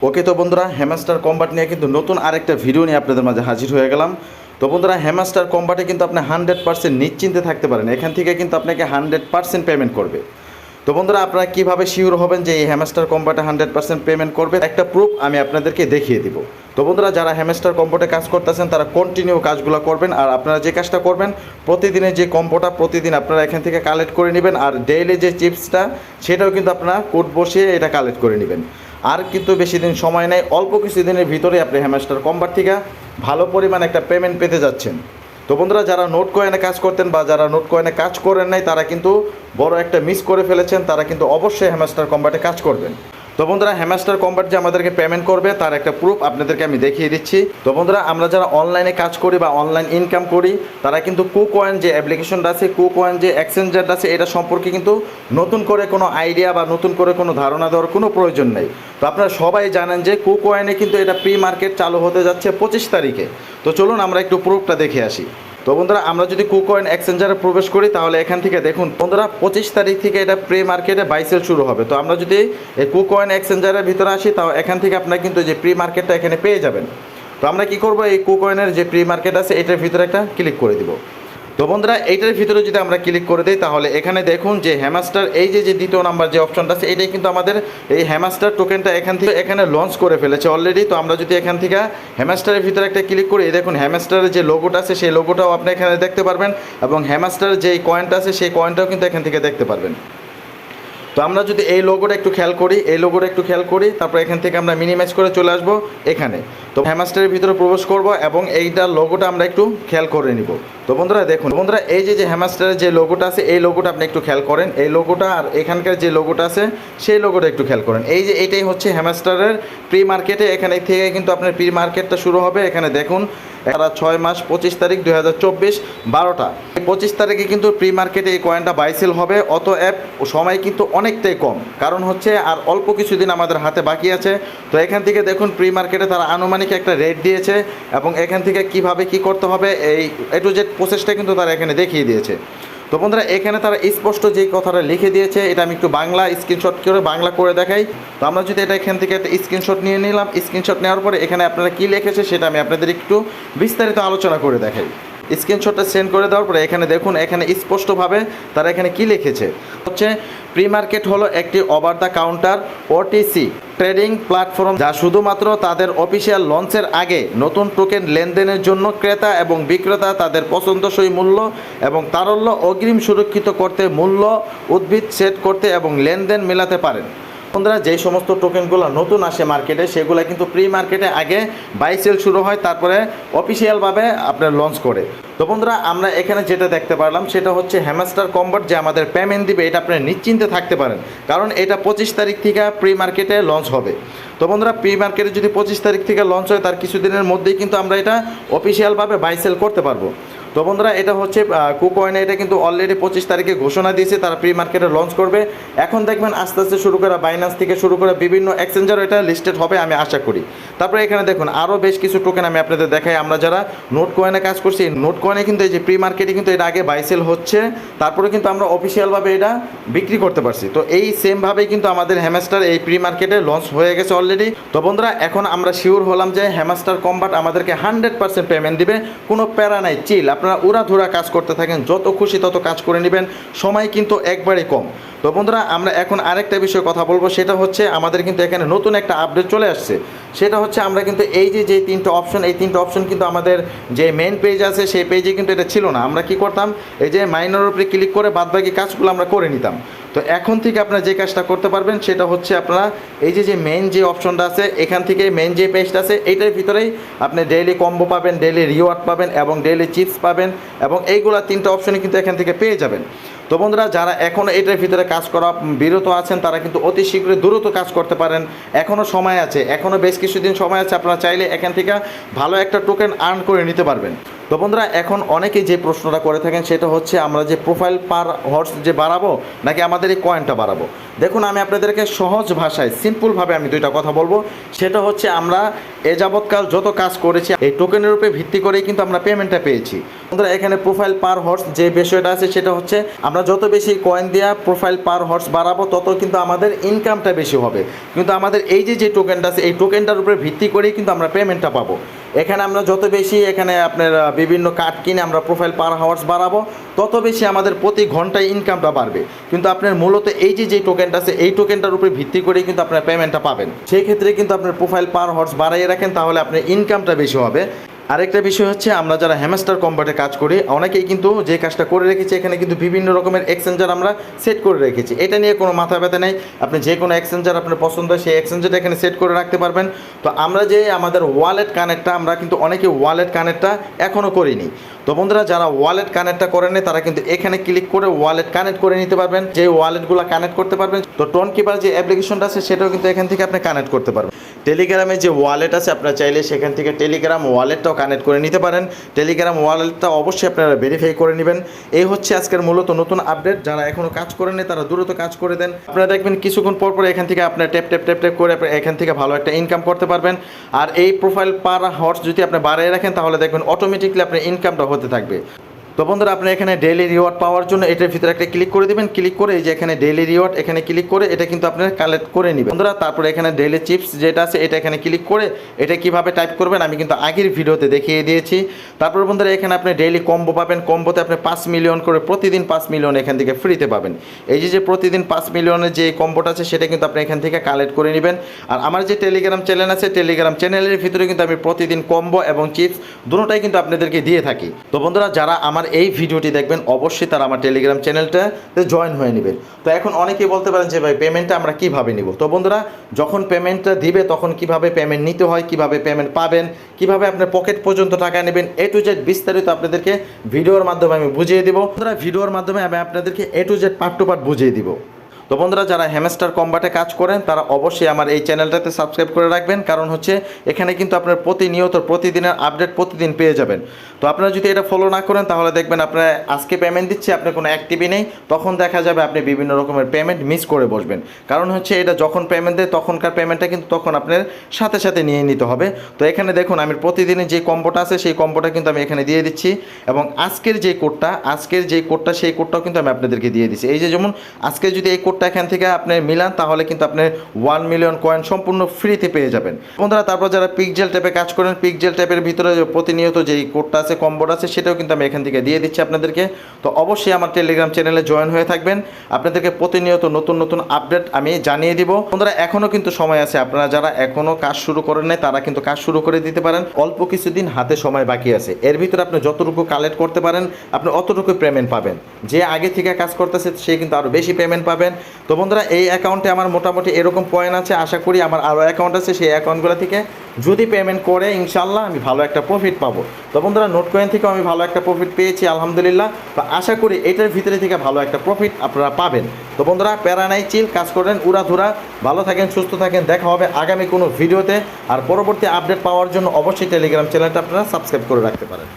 ওকে তো বন্ধুরা hamster combat নিয়ে কিন্তু নতুন আরেকটা ভিডিও নিয়ে আপনাদের মাঝে হাজির হয়ে গেলাম। তো বন্ধুরা হ্যামাস্টার কম্বাটে কিন্তু আপনি হান্ড্রেড পার্সেন্ট নিশ্চিন্তে থাকতে পারেন। এখান থেকে কিন্তু আপনাকে হান্ড্রেড পার্সেন্ট পেমেন্ট করবে। তো বন্ধুরা, আপনারা কীভাবে শিওর হবেন যে এই হ্যামাস্টার কম্বাটে হান্ড্রেড পার্সেন্ট পেমেন্ট করবে? একটা প্রুফ আমি আপনাদেরকে দেখিয়ে দিব। তো বন্ধুরা, যারা হ্যামাস্টার কম্পোটে কাজ করতেছেন, তারা কন্টিনিউ কাজগুলো করবেন। আর আপনারা যে কাজটা করবেন প্রতিদিনের যে কম্পোটা প্রতিদিন আপনারা এখান থেকে কালেক্ট করে নেবেন। আর ডেইলি যে চিপসটা সেটাও কিন্তু আপনারা কোড বসিয়ে এটা কালেক্ট করে নেবেন। আর কিন্তু বেশি দিন সময় নেই, অল্প কিছু দিনের ভিতরে আপনি হ্যামাস্টার কম্বার থেকে ভালো পরিমাণ একটা পেমেন্ট পেতে যাচ্ছেন। তো বন্ধুরা, যারা নোট কয়েনে কাজ করতেন বা যারা নোট কয়েনে কাজ করেন নাই, তারা কিন্তু বড় একটা মিস করে ফেলেছেন, তারা কিন্তু অবশ্যই হ্যামাস্টার কম্বাটে কাজ করবেন। তো বন্ধুরা হ্যামাস্টার কম্বাট যে আমাদেরকে পেমেন্ট করবে, তার একটা প্রুফ আপনাদেরকে আমি দেখিয়ে দিচ্ছি। তো বন্ধুরা, আমরা যারা অনলাইনে কাজ করি বা অনলাইন ইনকাম করি, তারা কিন্তু কু কয়েন যে অ্যাপ্লিকেশনটা আছে কু কয়েন যে এক্সচেঞ্জারটা আছে, এটা সম্পর্কে কিন্তু নতুন করে কোনো আইডিয়া বা নতুন করে কোনো ধারণা দেওয়ার কোনো প্রয়োজন নেই। তো আপনারা সবাই জানেন যে কু কয়েনে কিন্তু এটা প্রি মার্কেট চালু হতে যাচ্ছে পঁচিশ তারিখে। তো চলুন আমরা একটু প্রুফটা দেখে আসি। তো বন্ধুরা, আমরা যদি কুকয়েন এক্সচেঞ্জারে প্রবেশ করি, তাহলে এখান থেকে দেখুন, বন্ধুরা, পঁচিশ তারিখ থেকে এটা প্রি মার্কেটে বাইসেল শুরু হবে। তো আমরা যদি এই কুকয়েন এক্সচেঞ্জারের ভিতরে আসি, তাও এখান থেকে আপনারা কিন্তু যে প্রি মার্কেটটা এখানে পেয়ে যাবেন। তো আমরা কি করব, এই কুকয়েনের যে প্রি মার্কেট আছে, এটার ভিতরে একটা ক্লিক করে দিব। তো বন্ধুরা, এইটার ভিতরে যদি আমরা ক্লিক করে দিই, তাহলে এখানে দেখুন যে হ্যামাস্টার এই যে যে দ্বিতীয় নাম্বার যে অপশনটা আছে, এটাই কিন্তু আমাদের এই হ্যামাস্টার টোকেনটা এখান থেকে এখানে লঞ্চ করে ফেলেছে অলরেডি তো আমরা যদি এখান থেকে হ্যামাস্টারের ভিতরে একটা ক্লিক করি দেখুন হ্যামাস্টারের যে লোগোটা আছে, সেই লোগোটাও আপনি এখানে দেখতে পারবেন এবং হ্যামাস্টারের যে কয়েনটা আছে, সেই কয়েনটাও কিন্তু এখান থেকে দেখতে পারবেন। তো আমরা যদি এই লোগোটা একটু খেয়াল করি, এই লোগোটা একটু খেয়াল করি, তারপর এখান থেকে আমরা মিনিমাইজ করে চলে আসব এখানে। তো হ্যামাস্টারের ভিতরে প্রবেশ করব এবং এইটার লোগোটা আমরা একটু খেয়াল করে নিব। তো বন্ধুরা দেখুন, বন্ধুরা এই যে যে হ্যামাস্টারের যে লোগোটা আছে, এই লোগোটা আপনি একটু খেয়াল করেন। এই লোগোটা আর এখানকার যে লোগোটা আছে, সেই লোগোটা একটু খেয়াল করেন। এই যে, এটাই হচ্ছে হ্যামাস্টারের প্রি মার্কেটে এখানে থেকে কিন্তু আপনার প্রি মার্কেটটা শুরু হবে। এখানে দেখুন এরা ছয় মাস, পঁচিশ তারিখ দুই হাজার চব্বিশ, বারোটা। পঁচিশ তারিখে কিন্তু প্রি মার্কেটে এই কয়েনটা বাইসেল হবে। অত অ্যাপ সময় কিন্তু অনেকটাই কম। কারণ হচ্ছে, আর অল্প কিছুদিন আমাদের হাতে বাকি আছে। তো এখান থেকে দেখুন প্রি মার্কেটে তারা আনুমানিক একটা রেট দিয়েছে। এবং এখান থেকে কীভাবে কি করতে হবে, এই এ টু জেড প্রসেসটা কিন্তু তারা এখানে দেখিয়ে দিয়েছে। তো বন্ধুরা, এখানে তারা স্পষ্ট যে কথাটা লিখে দিয়েছে, এটা আমি একটু বাংলা স্ক্রিনশট করে বাংলা করে দেখাই। তো আমরা যদি এটা এখান থেকে একটা স্ক্রিনশট নিয়ে নিলাম স্ক্রিনশট নেওয়ার পরে এখানে আপনারা কী লিখেছে সেটা আমি আপনাদের একটু বিস্তারিত আলোচনা করে দেখাই। স্ক্রিনশটটা সেন্ড করে দেওয়ার পরে এখানে দেখুন, এখানে স্পষ্টভাবে তারা এখানে কি লিখেছে? হচ্ছে প্রি মার্কেট হলো একটি over the counter OTC trading platform যা শুধুমাত্র তাদের অফিসিয়াল লঞ্চের আগে নতুন টোকেন লেনদেনের জন্য ক্রেতা এবং বিক্রেতা তাদের পছন্দসই মূল্য এবং তারল্য অগ্রিম সুরক্ষিত করতে মূল্য উদ্ভিদ সেট করতে এবং লেনদেন মেলাতে পারেন। বন্ধুরা যে সমস্ত টোকেনগুলো নতুন আসে মার্কেটে সেগুলো কিন্তু প্রি মার্কেটে আগে বাই সেল শুরু হয়, তারপরে অফিসিয়ালভাবে আপনার লঞ্চ করে। তো বন্ধুরা, আমরা এখানে যেটা দেখতে পারলাম, সেটা হচ্ছে হ্যামাস্টার কম্বাট যে আমাদের পেমেন্ট দিবে, এটা আপনি নিশ্চিন্তে থাকতে পারেন। কারণ এটা পঁচিশ তারিখ থেকে প্রি মার্কেটে লঞ্চ হবে। তো বন্ধুরা প্রি মার্কেটে যদি পঁচিশ তারিখ থেকে লঞ্চ হয়, তার কিছুদিনের মধ্যেই কিন্তু আমরা এটা অফিসিয়ালভাবে বাই সেল করতে পারব। তো বন্ধুরা, এটা হচ্ছে কুকয়েনে এটা কিন্তু অলরেডি পঁচিশ তারিখে ঘোষণা দিয়েছে, তারা প্রি মার্কেটে লঞ্চ করবে। এখন দেখবেন আস্তে আস্তে শুরু করে বাইনান্স থেকে শুরু করে বিভিন্ন এক্সচেঞ্জারও এটা লিস্টেড হবে, আমি আশা করি। তারপরে এখানে দেখুন আরও বেশ কিছু টোকেন আমি আপনাদের দেখাই। আমরা যারা নোট কয়েনে কাজ করছি নোট কয়েনে কিন্তু এই যে প্রি মার্কেটে কিন্তু এটা আগে বাইসেল হচ্ছে। তারপরে কিন্তু আমরা অফিসিয়ালভাবে এটা বিক্রি করতে পারছি। তো এই সেমভাবেই কিন্তু আমাদের হ্যামাস্টার এই প্রি মার্কেটে লঞ্চ হয়ে গেছে অলরেডি তো বন্ধুরা, এখন আমরা শিওর হলাম যে হ্যামাস্টার কম্বাট আমাদেরকে হান্ড্রেড পার্সেন্ট পেমেন্ট দিবে। কোনো প্যারা নাই চিল আপনারা ওরা উড়াধুরা কাজ করতে থাকেন, যত খুশি তত কাজ করে নেবেন, সময় কিন্তু একবারে কম। তো বন্ধুরা, আমরা এখন আরেকটা বিষয়ে কথা বলব, সেটা হচ্ছে আমাদের কিন্তু এখানে নতুন একটা আপডেট চলে আসছে। সেটা হচ্ছে আমরা কিন্তু এই যে যে তিনটা অপশন এই তিনটা অপশন কিন্তু আমাদের যে মেন পেজ আছে, সেই পেজে কিন্তু এটা ছিল না। আমরা কি করতাম? এই যে মাইনর উপরে ক্লিক করে বাদবাকি কাজগুলো আমরা করে নিতাম। তো এখন থেকে আপনারা যে কাজটা করতে পারবেন, সেটা হচ্ছে আপনারা এই যে যে মেন যে অপশনটা আছে, এখান থেকে মেন যে পেজটা আছে, এইটার ভিতরেই আপনি ডেইলি কম্বো পাবেন ডেইলি রিওয়ার্ড পাবেন এবং ডেইলি চিপস পাবেন এবং এইগুলা তিনটা অপশনই কিন্তু এখান থেকে পেয়ে যাবেন। তো বন্ধুরা, যারা এখনও এটার ভিতরে কাজ করা বিরত আছেন, তারা কিন্তু অতি শীঘ্রই দ্রুত কাজ করতে পারেন। এখনও সময় আছে এখনও বেশ কিছুদিন সময় আছে, আপনারা চাইলে এখান থেকে ভালো একটা টোকেন আর্ন করে নিতে পারবেন। তো বন্ধুরা, এখন অনেকেই যে প্রশ্নটা করে থাকেন সেটা হচ্ছে, আমরা যে প্রোফাইল পার হর্স যে বাড়াবো, নাকি আমাদের এই কয়েনটা বাড়াবো? দেখুন, আমি আপনাদেরকে সহজ ভাষায় সিম্পলভাবে আমি দুইটা কথা বলব। সেটা হচ্ছে, আমরা এ যাবৎকাল যত কাজ করেছি, এই টোকেনের উপরে ভিত্তি করেই কিন্তু আমরা পেমেন্টটা পেয়েছি। বন্ধুরা, এখানে প্রোফাইল পার হর্স যে বিষয়টা আছে, সেটা হচ্ছে, আমরা যত বেশি কয়েন দেওয়া প্রোফাইল পার হর্স বাড়াবো, তত কিন্তু আমাদের ইনকামটা বেশি হবে। কিন্তু আমাদের এই যে যে টোকেনটা আছে, এই টোকেনটার উপরে ভিত্তি করেই কিন্তু আমরা পেমেন্টটা পাবো। এখানে আমরা যত বেশি এখানে আপনার বিভিন্ন কার্ড কিনে আমরা প্রোফাইল পার হাওয়ার্স বাড়াবো, তত বেশি আমাদের প্রতি ঘন্টায় ইনকামটা বাড়বে। কিন্তু আপনার মূলত এই যে যে টোকেনটা আছে, এই টোকেনটার উপরে ভিত্তি করেই কিন্তু আপনার পেমেন্টটা পাবেন। সেই ক্ষেত্রে কিন্তু আপনার প্রোফাইল পার হাওয়ার্স বাড়াইয়ে রাখেন, তাহলে আপনার ইনকামটা বেশি হবে। আরেকটা বিষয় হচ্ছে, আমরা যারা হ্যামস্টার কম্বাটে কাজ করি, অনেকেই কিন্তু যে কাজটা করে রেখেছি, এখানে কিন্তু বিভিন্ন রকমের এক্সচেঞ্জার আমরা সেট করে রেখেছি। এটা নিয়ে কোনো মাথা ব্যথা নেই। আপনি যে কোনো এক্সচেঞ্জার আপনার পছন্দ হয়, সেই এক্সচেঞ্জারটা এখানে সেট করে রাখতে পারবেন। তো আমরা যে আমাদের ওয়ালেট কানেক্টটা আমরা কিন্তু অনেকে ওয়ালেট কানেক্টটা এখনও করিনি। তো বন্ধুরা, যারা ওয়ালেট কানেক্টটা করেনি তারা কিন্তু এখানে ক্লিক করে ওয়ালেট কানেক্ট করে নিতে পারবেন। যে ওয়ালেটগুলো কানেক্ট করতে পারবেন, তো টোন কিপার যে অ্যাপ্লিকেশনটা আছে, সেটাও কিন্তু এখান থেকে আপনি কানেক্ট করতে পারবেন। টেলিগ্রামে যে ওয়ালেট আছে, আপনারা চাইলে সেখান থেকে টেলিগ্রাম ওয়ালেটটাও কানেক্ট করে নিতে পারেন। টেলিগ্রাম ওয়ালেটটা অবশ্যই আপনারা ভেরিফাই করে নেবেন। এই হচ্ছে আজকের মূলত নতুন আপডেট যারা এখনও কাজ করেনি তারা দ্রুত কাজ করে দেন। আপনারা দেখবেন কিছুক্ষণ পর পর এখান থেকে আপনার ট্যাপ ট্যাপ ট্যাপ ট্যাপ করে এখান থেকে ভালো একটা ইনকাম করতে পারবেন। আর এই প্রোফাইল পার হর্স যদি আপনি বাড়িয়ে রাখেন, তাহলে দেখবেন অটোমেটিকলি আপনার ইনকামটা হতে থাকবে। তো বন্ধুরা, আপনি এখানে ডেইলি রিওয়ার্ড পাওয়ার জন্য এটার ভিতরে একটা ক্লিক করে দিবেন। ক্লিক করে এই যে এখানে ডেইলি রিওয়ার্ড এখানে ক্লিক করে এটা কিন্তু আপনার কালেক্ট করে নেবেন। বন্ধুরা, তারপরে এখানে ডেইলি চিপস যেটা আছে, এটা এখানে ক্লিক করে এটা কীভাবে টাইপ করবেন আমি কিন্তু আগের ভিডিওতে দেখিয়ে দিয়েছি। তারপর বন্ধুরা, এখানে আপনি ডেইলি কম্বো পাবেন। কম্বোতে আপনি পাঁচ মিলিয়ন করে প্রতিদিন পাঁচ মিলিয়ন এখান থেকে ফ্রিতে পাবেন। এই যে যে প্রতিদিন পাঁচ মিলিয়নের যে কম্বোটা আছে, সেটা কিন্তু আপনি এখান থেকে কালেক্ট করে নেবেন। আর আমার যে টেলিগ্রাম চ্যানেল আছে টেলিগ্রাম চ্যানেলের ভিতরে কিন্তু আমি প্রতিদিন কম্বো এবং চিপস দুটোটাই কিন্তু আপনাদেরকে দিয়ে থাকি। তো বন্ধুরা, যারা আমার এই ভিডিওটি দেখবেন, অবশ্যই তারা আমার টেলিগ্রাম চ্যানেলটা জয়েন হয়ে নেবেন। তো এখন অনেকেই বলতে পারেন যে, ভাই পেমেন্টটা আমরা কীভাবে নিব? তো বন্ধুরা, যখন পেমেন্টটা দিবে, তখন কীভাবে পেমেন্ট নিতে হয়, কীভাবে পেমেন্ট পাবেন, কীভাবে আপনার পকেট পর্যন্ত টাকা নেবেন এ টু জেড বিস্তারিত আপনাদেরকে ভিডিওর মাধ্যমে আমি বুঝিয়ে দেবো। ভিডিওর মাধ্যমে আমি আপনাদেরকে A to Z part to part বুঝিয়ে দিব। তো বন্ধুরা, যারা হ্যামস্টার কম্বাটে কাজ করেন, তারা অবশ্যই আমার এই চ্যানেলটাতে সাবস্ক্রাইব করে রাখবেন। কারণ হচ্ছে, এখানে কিন্তু আপনার প্রতিনিয়ত, প্রতিদিনের আপডেট প্রতিদিন পেয়ে যাবেন। তো আপনারা যদি এটা ফলো না করেন, তাহলে দেখবেন আপনার আজকে পেমেন্ট দিচ্ছে, আপনার কোনো অ্যাক্টিভই নেই। তখন দেখা যাবে আপনি বিভিন্ন রকমের পেমেন্ট মিস করে বসবেন। কারণ হচ্ছে, এটা যখন পেমেন্ট দেয়, তখনকার পেমেন্টটা কিন্তু তখন আপনার সাথে সাথে নিয়ে নিতে হবে। তো এখানে দেখুন, আমি প্রতিদিনের যে কম্বোটা আছে, সেই কম্বোটা কিন্তু আমি এখানে দিয়ে দিচ্ছি। এবং আজকের যে কোডটা আজকের যে কোডটা সেই কোডটাও কিন্তু আমি আপনাদেরকে দিয়ে দিচ্ছি। এই যে যেমন, আজকে যদি এই কোডটা এখান থেকে আপনি মিলান, তাহলে কিন্তু আপনি ওয়ান মিলিয়ন কয়েন সম্পূর্ণ ফ্রিতে পেয়ে যাবেন। বন্ধুরা, তারপর যারা পিকজেল ট্যাপে কাজ করেন পিকজেল ট্যাপের ভিতরে প্রতিনিয়ত যেই কোডটা আছে কম্বোটা আছে, সেটাও কিন্তু আমি এখান থেকে দিয়ে দিচ্ছি আপনাদেরকে। তো অবশ্যই আমার টেলিগ্রাম চ্যানেলে জয়েন হয়ে থাকবেন। আপনাদেরকে প্রতিনিয়ত নতুন নতুন আপডেট আমি জানিয়ে দিব। বন্ধুরা এখনও কিন্তু সময় আছে। আপনারা যারা এখনও কাজ শুরু করেন নাই, তারা কিন্তু কাজ শুরু করে দিতে পারেন। অল্প কিছুদিন হাতে সময় বাকি আছে। এর ভিতরে আপনি যতটুকু কালেক্ট করতে পারেন, আপনি অতটুকু পেমেন্ট পাবেন। যে আগে থেকে কাজ করতেছে, সে কিন্তু আরও বেশি পেমেন্ট পাবেন। তো বন্ধুরা, এই অ্যাকাউন্টে আমার মোটামুটি এরকম পয়েন্ট আছে, আশা করি আমার আরও অ্যাকাউন্ট আছে, সেই অ্যাকাউন্টগুলো থেকে যদি পেমেন্ট করে ইনশাল্লাহ আমি ভালো একটা প্রফিট পাবো। তো বন্ধুরা নোট কয়েন থেকেও আমি ভালো একটা প্রফিট পেয়েছি, আলহামদুলিল্লাহ। তো আশা করি এটার ভিতরে থেকে ভালো একটা প্রফিট আপনারা পাবেন। তো বন্ধুরা, প্যারা নাই চিল কাজ করেন উড়াধুরা। ভালো থাকেন, সুস্থ থাকেন, দেখা হবে আগামী কোনো ভিডিওতে আর পরবর্তী আপডেট পাওয়ার জন্য অবশ্যই টেলিগ্রাম চ্যানেলটা আপনারা সাবস্ক্রাইব করে রাখতে পারেন।